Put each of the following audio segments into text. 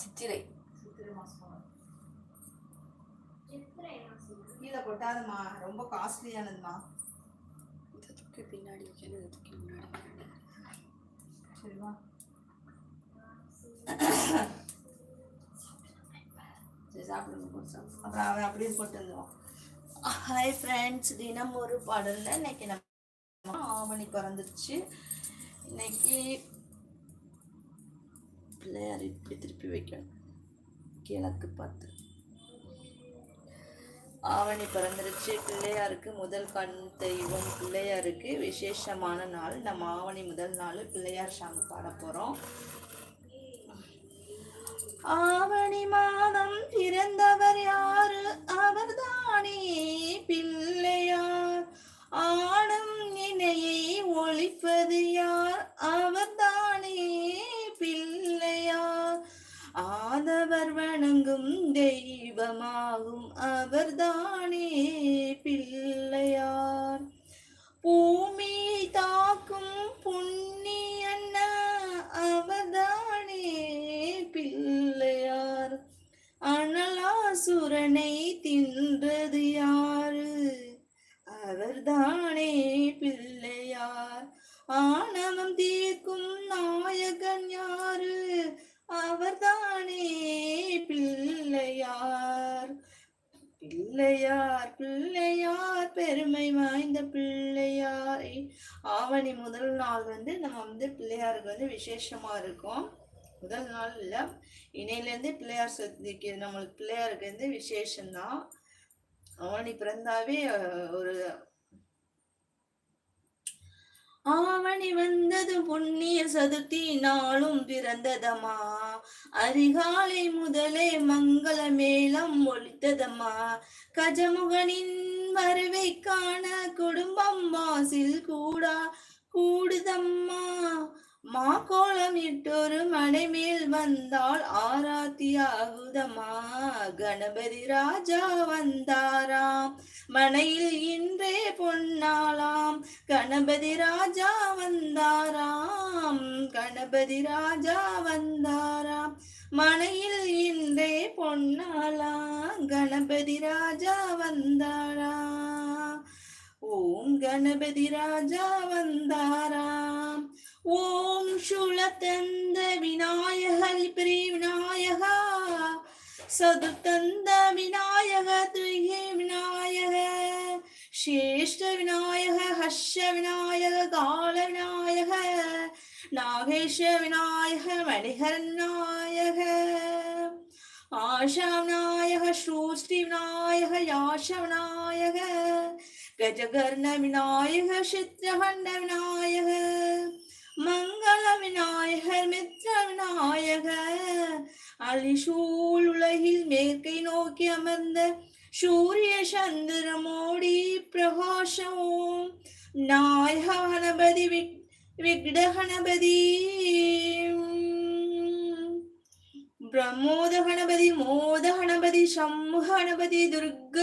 சித்திரை. சித்திரை மாசம் கீழே கொட்டாதம்மா. ரொம்ப காஸ்ட்லியானதுமா இதை தூக்கி பின்னாடி வைக்கணும் இதை தூக்கி முன்னாடி வைக்கணும். சரிவா சரி சாப்பிடுங்க போட்டு அப்புறம் அவன் அப்படியே போட்டுருந்தோம் ஹாய் ஃப்ரெண்ட்ஸ் தினம் ஒரு பாடலில் இன்னைக்கு நம்ம ஆவணி பிறந்துருச்சு. இன்னைக்கு பிள்ளையார் இப்படி திருப்பி வைக்கணும். கிழக்கு பார்த்து. ஆவணி பிறந்துருச்சு. பிள்ளையாருக்கு முதல் கண் தெய்வம். பிள்ளையாருக்கு விசேஷமான நாள். நம்ம ஆவணி முதல் நாள் பிள்ளையார் சாமி பாட போகிறோம் ஆவணி மாதம் பிறந்தவர் யாரு? அவர் தானே பிள்ளையார் ஆடும் நினையை ஒழிப்பது யார்? அவர் தானே பிள்ளையார் ஆதவர் வணங்கும் தெய்வமாகும் அவர் தானே வந்து விசேஷமாக இருக்கும். முதல் நாள் இல்லை இணையிலேருந்து பிள்ளையார் சதுர்த்திக்கு நம்மளுக்கு பிள்ளையாருக்கு வந்து விசேஷம்தான். ஆவணி பிறந்தாவே ஒரு ஆவணி வந்தது புண்ணிய சதுர்த்தி நாளும் பிறந்ததம்மா. அதிகாலை முதலே மங்கள மேளம் ஒழித்ததம்மா கஜமுகனின் வருவை காண குடும்பம் வாசில் கூடா கூடுதம்மா. மாக்கோளம் இட்டொரு மனை மேல் வந்தால் ஆராத்தி ஆகுதம்மா கணபதி ராஜா வந்தாராம். மனையில் இன்றே பொன்னாளாம். கணபதி ராஜா வந்தாராம். கணபதி ராஜா வந்தாராம். மனையில் இன்றே பொன்னாளாம். கணபதி ராஜா வந்தாரா ஓம் கணபதி ராஜா வந்தாராம். ஓம் சுளத்தந்த விநாயகல் பிரி விநாயகா சதுர்த்தந்த விநாயக துய்கே விநாயக श्रेष्ठ विनायक हर्ष विनायक काल विनायक नागेश विनायक मणिहर विनायक आशा विनायक श्रूष्टि विनायक याश विनायक गजकर्ण विनायक चित्रखण्ड विनायक மங்கள விநாயகர் மித்ர விநாயகர். அலிசூல் உலகில் மேற்கை நோக்கி அமர்ந்த சூரிய சந்திர மோடி பிரகாசம் நாயக கணபதி பிரம்மோத கணபதி. மோத கணபதி சம்முக கணபதி துர்க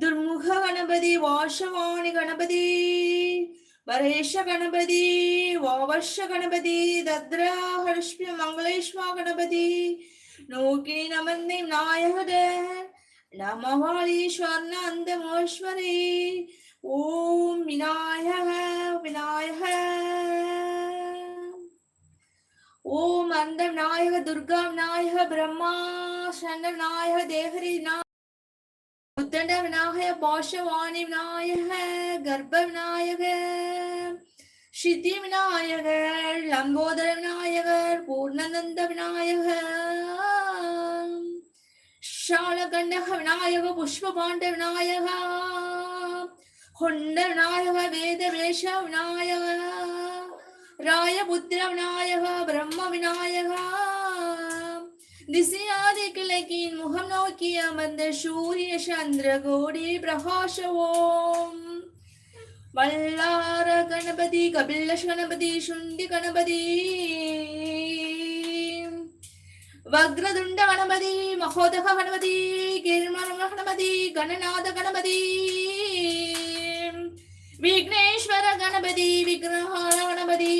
துர்முக கணபதி வாசவாணி கணபதி. வரேஷ கணபதி வாவர்ஷ கணபதி தத்ரா ஹர்ஷ்ய மங்களேஷ்மா கணபதி. நோக்கினி நமந்தே நாயகட நமவாளீஸ்வர்ண அந்த மோஸ்வரி ஓம் விநாயக விநாயக. ஓம் அந்த விநாயக துர்கா விநாயக பிரம்மா சண்ட விநாயக தேஹரி விநாயக உத்தண்ட விநாயக பாஷவாணி விநாயக கர்ப்ப விநாயக சித்தி விநாயகர் லம்போதர விநாயகர் பூர்ணநந்த விநாயகர் ஷாலகண்டக விநாயக புஷ்பபாண்ட விநாயகா கொண்ட விநாயக வேத வேஷ விநாயக ராயபுத்திர விநாயக பிரம்ம விநாயகா திசி கிழக்கின் முகம் நோக்கி அமர்ந்த சூரிய சந்திர கோடி பிரகாஷ ஓம் வல்லார கணபதி கபில கணபதி சுண்டி கணபதி வக்ரதுண்ட கணபதி மகோதக கணபதி கிருமர கணபதி கணநாத கணபதி விக்னேஸ்வர கணபதி விக்ரஹார கணபதி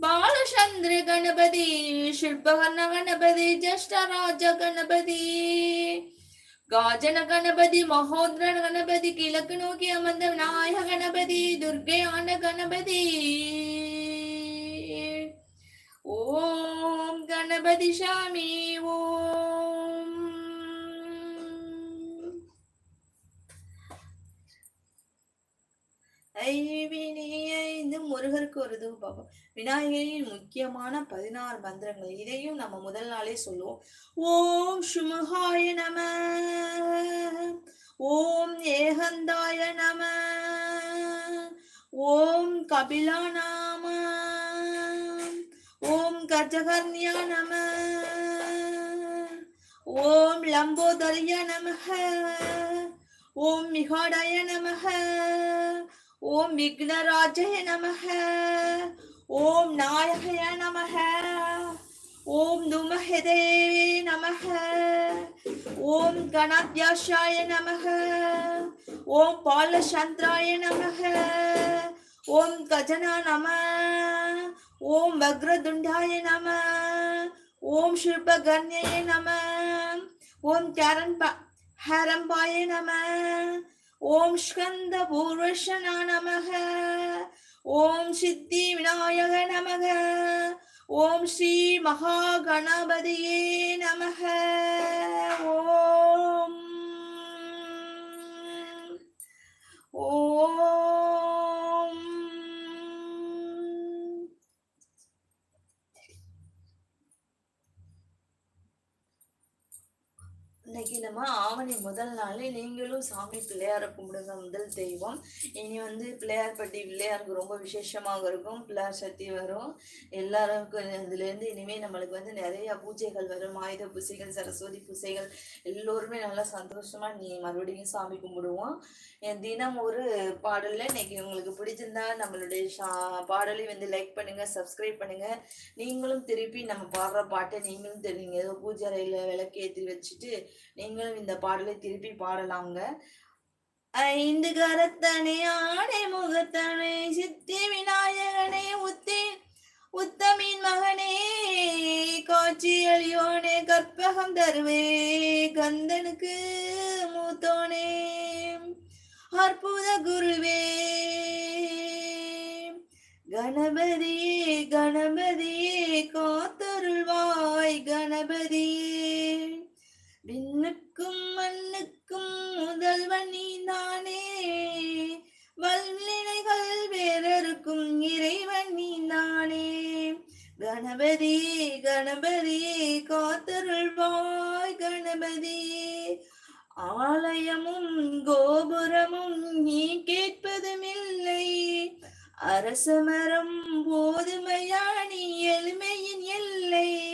ಬಾಲಚಂದ್ರ ಗಣಪತಿ ಶಿಲ್ಪಕರ್ಣ ಗಣಪತಿ ಜ್ಯೇಷ್ಠರಾಜ ಗಣಪತಿ ಗಾಜನ ಗಣಪತಿ ಮಹೋದ್ರನ ಗಣಪತಿ ಕಿಲಕ ನೋಕಿ ಅಮಂದ ವಿನಾಯ ಗಣಪತಿ ದುರ್ಗೆ ಆನ ಗಣಪತಿ ಓಂ ಗಣಪತಿ ಶಾಮಿ ಓಂ ஐவினிய முருகருக்கு ஒரு தூபம். பார்ப்போம் விநாயகரின் முக்கியமான பதினாறு மந்திரங்கள் இதையும் நம்ம முதல் நாளே சொல்லுவோம். ஓம் சுமஹாய நம. ஓம் ஏகந்தாய நம. ஓம் கபிலா நாம. ஓம் கஜகர்ணியா நம. ஓம் லம்போதரிய நமக. ஓம் மிகாடய நமக. ஓம் விக்னராஜய நமக ஓம் நாயகய நமக ஓம் துமஹதே நமக ஓம் கணாத்யாஷாய நமக ஓம் பாலசந்திராய நமக ஓம் கஜனா நம ஓம் வக்ரதுண்டாய நம ஓம் ஷில்பகன்யே நம ஓம் கரன்ப ஹரம்பாய நம ஓம் ஸ்கந்த பூர்வஷனா நமக. ஓம் சித்தி விநாயக நமக. ஓம் ஸ்ரீ மகா கணபதியே நமக. ஓம். ஓம். இன்னைக்கு நம்ம ஆவணி முதல் நாளே நீங்களும் சாமி பிள்ளையாரை கும்பிடுங்க முதல் தெய்வம். இனி வந்து பிள்ளையார் பட்டி பிள்ளையாருக்கு ரொம்ப விசேஷமாக இருக்கும். பிள்ளையார் சக்தி வரும். எல்லாருக்கும் இதுலேருந்து இனிமேல் நம்மளுக்கு வந்து நிறைய பூஜைகள் வரும். ஆயுத பூஜைகள் சரஸ்வதி பூஜைகள் எல்லோருமே நல்லா சந்தோஷமா நீ மறுபடியும் சாமி கும்பிடுவோம். என் தினம் ஒரு பாடலில் இன்னைக்கு உங்களுக்கு பிடிச்சிருந்தா நம்மளுடைய ஷா பாடலை வந்து லைக் பண்ணுங்க சப்ஸ்கிரைப் பண்ணுங்க. நீங்களும் திருப்பி நம்ம பாடுற பாட்டை நீங்களும் தெரியுங்க ஏதோ பூஜை அறையில் விளக்கு ஏற்றி வச்சுட்டு நீங்களும் இந்த பாடலை திருப்பி பாடலாங்க. ஐந்து கரத்தனை ஆடை முகத்தனை சித்தி விநாயகனே உத்தி உத்தமின் மகனே காட்சி அழியோனே கற்பகம் தருவே கந்தனுக்கு மூத்தோனே அற்புத குருவே. கணபதியே கணபதியே காத்தருள்வாய் க விண்ணுக்கும் மண்ணுக்கும் முதல்வன் நீதானே. வல்வினைகள் வேறருக்கும் இறைவன் நீதானே. கணபதி கணபதி காத்தருள்வாய் கணபதி. ஆலயமும் கோபுரமும் நீ கேட்பதுமில்லை. அரசமரம் போதுமையா நீ எளிமையின் எல்லை.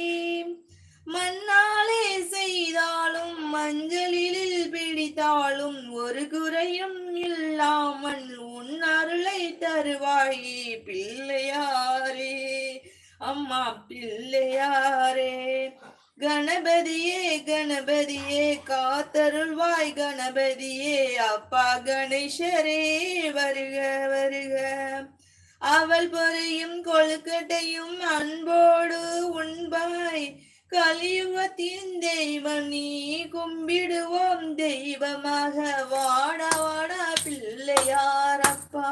மண்ணாலே செய்தாலும் மஞ்சளில் பிடித்தாலும் ஒரு குறையும் இல்லாமல் உன் அருளை தருவாயே பிள்ளையாரே. அம்மா பிள்ளையாரே. கணபதியே கணபதியே காத்தருள்வாய் கணபதியே அப்பா கணேசரே வருக வருக. அவள் பொறையும் கொழுக்கட்டையும் அன்போடு உண்பாய் கலியுகத்தின் தெய்வம் நீ கும்பிடுவோம் தெய்வமாக. வாட வாட பிள்ளையாரப்பா.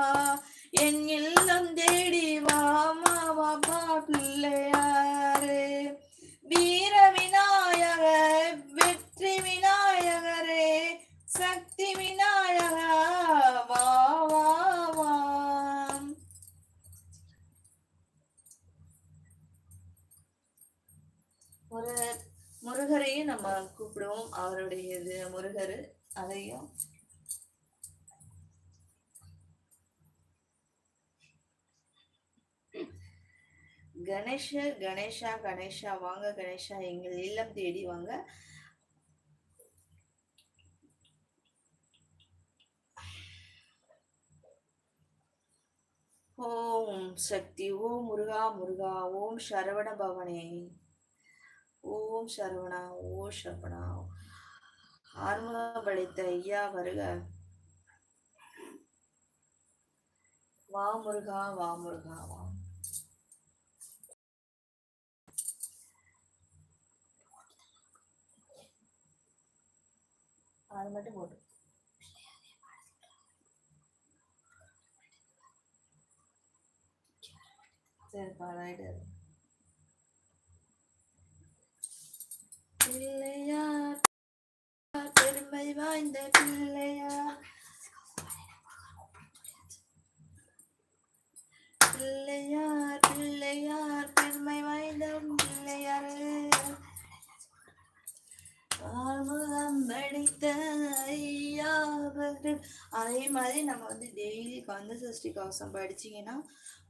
என் இல்லம் தேடி வாமா வாப்பா பிள்ளையாரே. வீர விநாயகர் வெற்றி விநாயகரே. சக்தி விநாயகர் கூப்பிடுவோம். அவருடைய இது முருகர். அதையும் கணேஷர் கணேஷா கணேஷா வாங்க கணேஷா எங்கள் இல்லம் தேடி வாங்க. ஓம் சக்தி ஓம் முருகா முருகா ஓம் சரவண பவனே. ஓம் சரவணா ஓ சரவணா ஆர்வம் படைத்த ஐயா வருக. வா முருகா வா முருகா வா. அது மட்டும் போட்டு சரி ரைட்டு பிள்ளையார் பெருமை வாய்ந்த பிள்ளையார் பிள்ளையார் பிள்ளையார் பெருமை வாய்ந்த பிள்ளையார் ஆமுகம் படித்த பாசிட்டிவ் அதே மாதிரி நம்ம வந்து டெய்லி கந்த சஷ்டி கவசம் படிச்சீங்கன்னா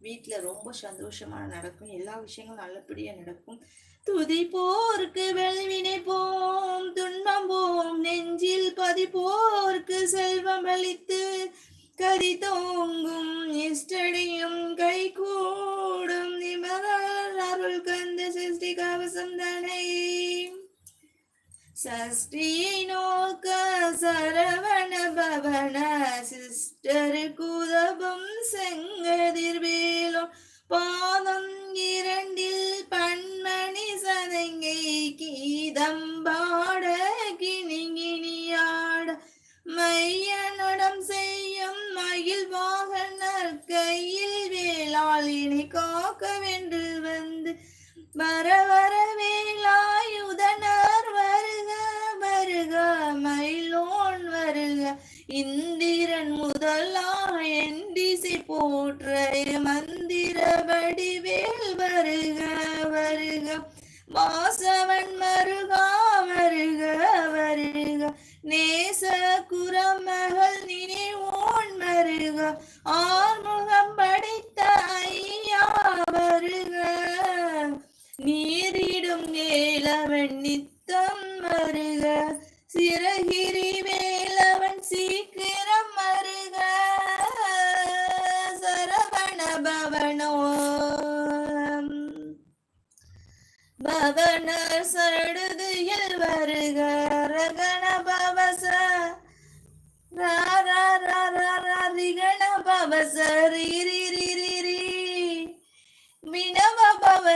வீட்டில் ரொம்ப சந்தோஷமாக நடக்கும். எல்லா விஷயங்களும் நல்லபடியாக நடக்கும். துதி போர்க்கு வெல்வினை போம் துன்பம் போம் நெஞ்சில் பதி போருக்கு செல்வம் அளித்து கதி தோங்கும் இஷ்டடியும் கை கூடும் நிமலர் அருள் கந்த சஷ்டி கவசம் தனை. சஷ்டியை நோக்க சரவண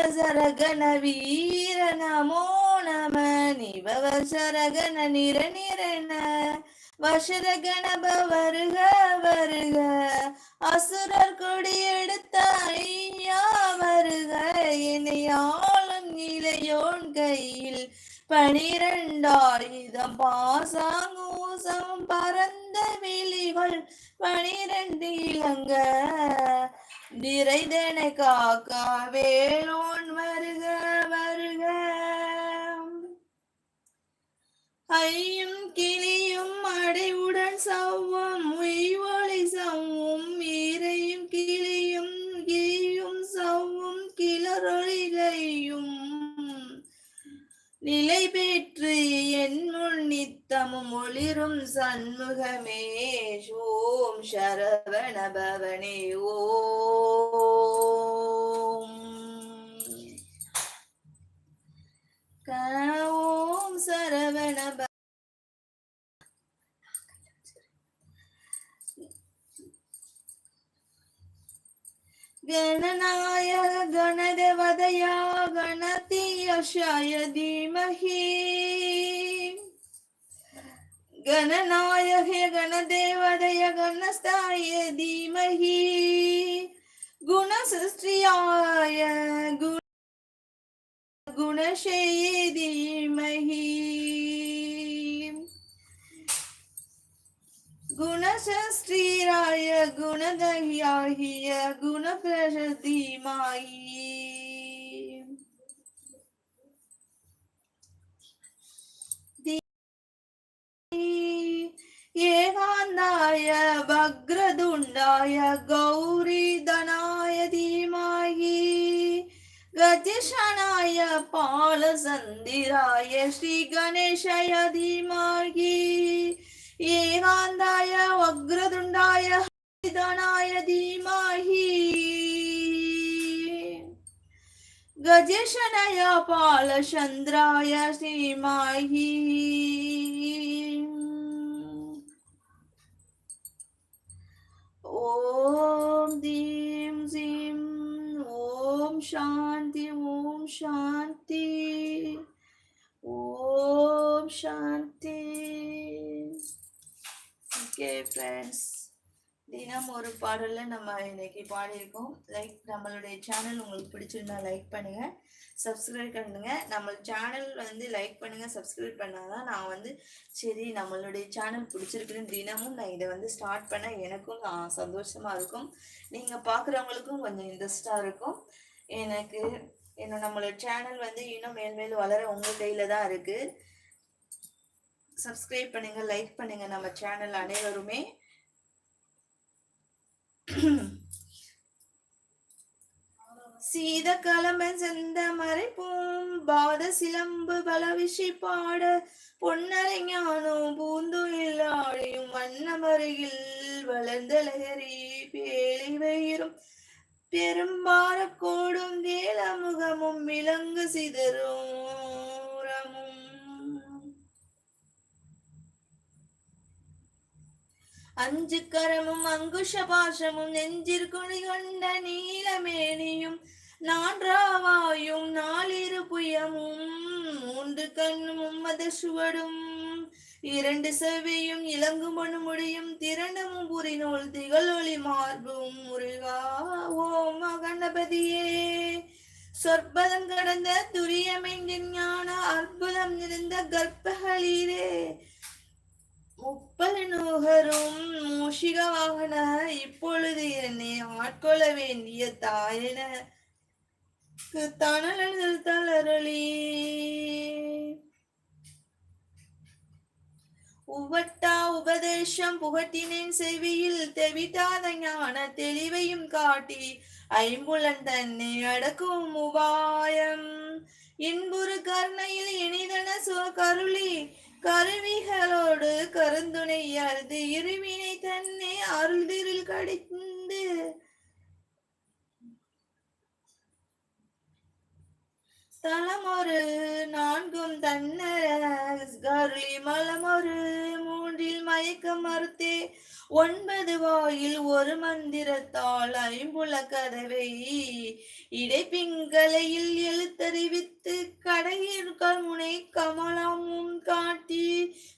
பவசரகண வீர நமோ நம. நிபவ சரகண நிர நிரண. வசரகணப வருக வருக. அசுரர் கொடியெடுத்த ஐயா வருக. இணையாளும் இளையோன் கையில் பனிரெண்டாயுதம் பாசாங்கு பாசாங்கூசம் பரந்த விழிகள் பனிரண்டு இளங்க. நிறைதன காக்கா வேலோன் வருக வருக. ஐயும் கிளியும் அடைவுடன் சவ்வா ஒளிரும் சண்முகமே ஓம் சரவண பவனே ஓம் க- ஓம் சரவண ப- गणनायक गणदेवदया गणतीयशाय धीमहि गणनायक गणदेवदय गणस्थाय धीमहि। गुणसृष्ट्रियाय गुण गुणशये धीमहि। गुणशस्त्रीराय गुणदह्याहिय गुणप्रशतीमायी ஏகாந்தாய வக்ரதுண்டாய கௌரிதனாய தீமாயி गतिशनाय पालसन्दिराय श्रीगणेशाय धीमहि एकान्ताय वग्रतुण्डाय हरिधनाय धीमहि गजेशनय पालचन्द्राय श्रीमाहि ஓம் தீம் சீம் ஓம் சாந்தி ஓம் சாந்தி ஓம் சாந்தி ஓகே ஃப்ரெண்ட்ஸ் தினம் ஒரு பாடலில் நம்ம இன்னைக்கு பாடியிருக்கோம். லைக் நம்மளுடைய சேனல் உங்களுக்கு பிடிச்சிருந்தா லைக் பண்ணுங்க சப்ஸ்கிரைப் பண்ணுங்க. நம்ம சேனல் வந்து லைக் பண்ணுங்க சப்ஸ்கிரைப் பண்ணாதான் நான் வந்து சரி நம்மளுடைய சேனல் பிடிச்சிருக்குன்னு தினமும் நான் இதை வந்து ஸ்டார்ட் பண்ண எனக்கும் சந்தோஷமாக சந்தோஷமா இருக்கும். நீங்க பார்க்குறவங்களுக்கும் கொஞ்சம் இன்ட்ரெஸ்டா இருக்கும். எனக்கு என்ன நம்மளோட சேனல் வந்து இன்னும் மேல் மேலும் வளர உங்க கையில தான் இருக்கு. சப்ஸ்கிரைப் பண்ணுங்க லைக் பண்ணுங்க நம்ம சேனல் அனைவருமே. சீத கலம்பன் செந்த மறை பூம் பாத சிலம்பு பலவிஷி பாட பொன்னரை ஞானம் பூந்துயில் ஆடையும் வண்ணமருகில் வளர்ந்த லகரி பேழை வயிறும் பெரும்பார கோடும் வேலமுகமும் விலங்கு சிதறும் அஞ்சு கரமும் அங்குஷ பாசமும் நெஞ்சிற் குழி கொண்ட நீலமேனியும் நான்றாவாயும் நாலிரு புயமும் மூன்று கண்ணும் உம்மத சுவடும். இரண்டு செவியும் இளங்கு மணு முடியும் திரண்டமும் புரிநூல் திகழொளி மார்பும் முருகா ஓம் கணபதியே சொற்பதம் கடந்த துரியமெங்கின் ஞான அற்புதம் நிறைந்த கர்ப்பகளீரே முப்பல் மூஷிகவாகன வாகன இப்பொழுது என்னை ஆட்கொள்ள வேண்டிய தாயன தனலல் தளரளி. உவட்டா உபதேசம் புகட்டினேன் செவியில் தெவிட்டாத ஞான தெளிவையும் காட்டி ஐம்புலன் தன்னை அடக்கும் உபாயம். இன்புறு கருணையில் இனிதன சுவ கருளி கருவிகளோடு கருந்துணை அறுது இருவினை தன்னை அருள்திரில் கடித்து தலமொரு நான்கும் தன்னர கருளி மலமொரு மூன்றில் மயக்க மறுத்தே. ஒன்பது வாயில் ஒரு மந்திரத்தால் ஐம்புல கதவை இடைப்பிங்கலையில் எழுத்தறிவித்து கடையில் முனை கமலமும் காட்டி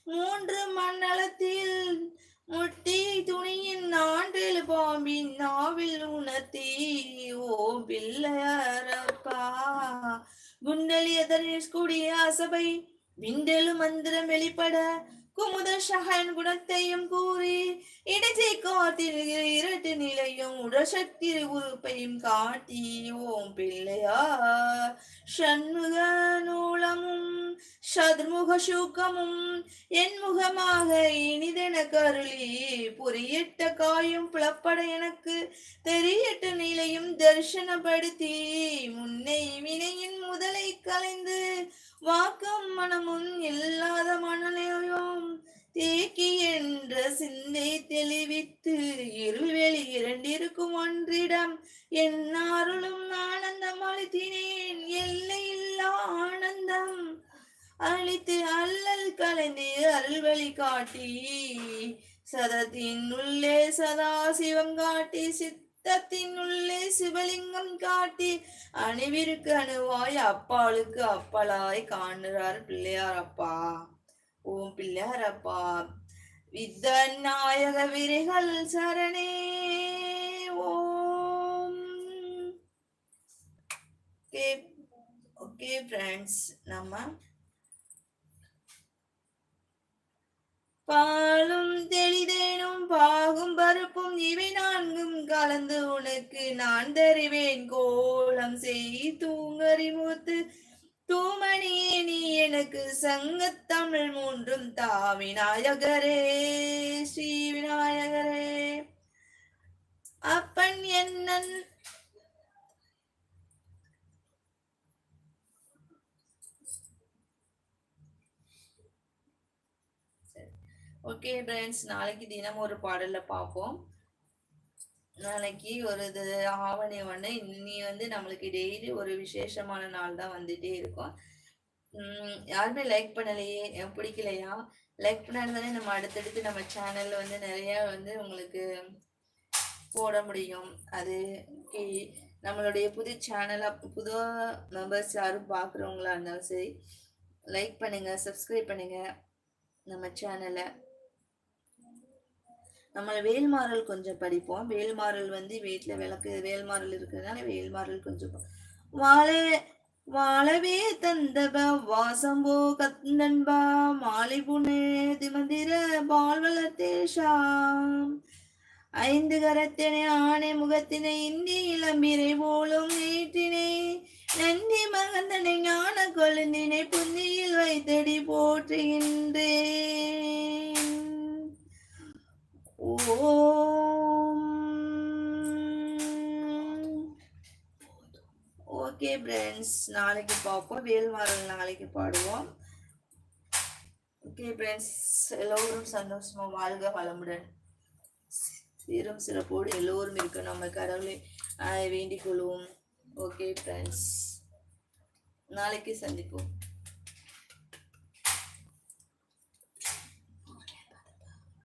மூன்று மண்டலத்தில் முட்டி துணியின் ஆண்டில் பாம்பின் நாவில் உணர்த்தி ஓ பிள்ளையாரப்பா குண்டலி அதனில் கூடிய அசபை விண்டெழு மந்திரம் வெளிப்பட குமுத சகன் குணத்தையும் கூறி இடைச்சை காத்திருக்கிற இரட்டு நிலையும் உடசக்தி உறுப்பையும் காட்டி ஓம் பிள்ளையா ஷண்முக நூலமும் சதுர்முக சூக்கமும் என் முகமாக இனிதென கருளி புரியட்ட காயும் புலப்பட எனக்கு தெரியட்ட நிலையும் தரிசனப்படுத்தி முன்னை வினையின் முதலை கலைந்து வாக்கம் மனமும் இல்லாத மனநிலையும் தேக்கி என்ற சிந்தை தெளிவித்து இருள்வெளி இரண்டிருக்கும் ஒன்றிடம். என் அருளும் ஆனந்தம் அளித்தினேன் எல்லையில்லா ஆனந்தம் அழித்து அல்லல் கலைந்து அருள்வழி காட்டி. சதத்தின் உள்ளே சதா சிவம் காட்டி சித்தத்தின் உள்ளே சிவலிங்கம் காட்டி. அணிவிற்கு அணுவாய் அப்பாளுக்கு அப்பளாய் காணுறார் பிள்ளையார் அப்பா. ஓம் பிள்ளையாரப்பா வித்தநாயக விரிகள் சரணே ஓம் ஓகே ஓகே ஃப்ரெண்ட்ஸ் நம்ம பாலும் தெளிதேனும் பாகும் பருப்பும் இவை நான்கும் கலந்து உனக்கு நான் தருவேன் கோலம் செய் தூங்கறிமுத்து தூமணியே நீ எனக்கு சங்கத்தமிழ் மூன்றும் தா விநாயகரே ஸ்ரீ விநாயகரே. அப்பன் என்னன்? ஓகே ஃப்ரெண்ட்ஸ் நாளைக்கு தினம் ஒரு பாடல்ல பார்ப்போம். நாளைக்கு ஒரு இது ஆவணி ஒன்று இனி வந்து நம்மளுக்கு டெய்லி ஒரு விசேஷமான நாள் தான் வந்துட்டே இருக்கும். உம் யாருமே லைக் பண்ணலையே பிடிக்கலையா? லைக் பண்ணாதானே நம்ம அடுத்தடுத்து நம்ம சேனல்ல வந்து நிறைய வந்து உங்களுக்கு போட முடியும். அது நம்மளுடைய புது சேனலாக புது மெம்பர்ஸ் யாரும் பார்க்குறவங்களா இருந்தாலும் சரி லைக் பண்ணுங்க சப்ஸ்கிரைப் பண்ணுங்க நம்ம சேனலை நம்மளை வேல்மாறல் கொஞ்சம் படிப்போம். வேல்மாறல் வந்து வீட்டில் விளக்கு வேல்மாறல் இருக்கிறதுனால வேல்மாறல் கொஞ்சம் வாழை வாழவே தந்தப வாசம்போ கத்தன்பா மாலை புனே திமந்திர பால் வளர்த்தேஷாம் ஐந்து கரத்தினை ஆணை முகத்தினை இந்தி இளம்பிரை போலும் நீட்டினை நந்தி மகந்தனை ஞான கொழுந்தினை புந்தியில் வைத்தடி போற்றுகின்றேன் ஓம். ஓகே ஃப்ரெண்ட்ஸ் நாளைக்கு பார்ப்போம். வேல்மாறல் நாளைக்கு பாடுவோம். ஓகே ஃப்ரெண்ட்ஸ் எல்லோரும் சந்தோஷமா வாழ்க வளமுடன். சீரும் சிறப்போடு எல்லோரும் இருக்க நம்ம கடவுளை வேண்டிக் கொள்வோம். ஓகே ஃப்ரெண்ட்ஸ் நாளைக்கு சந்திப்போம்.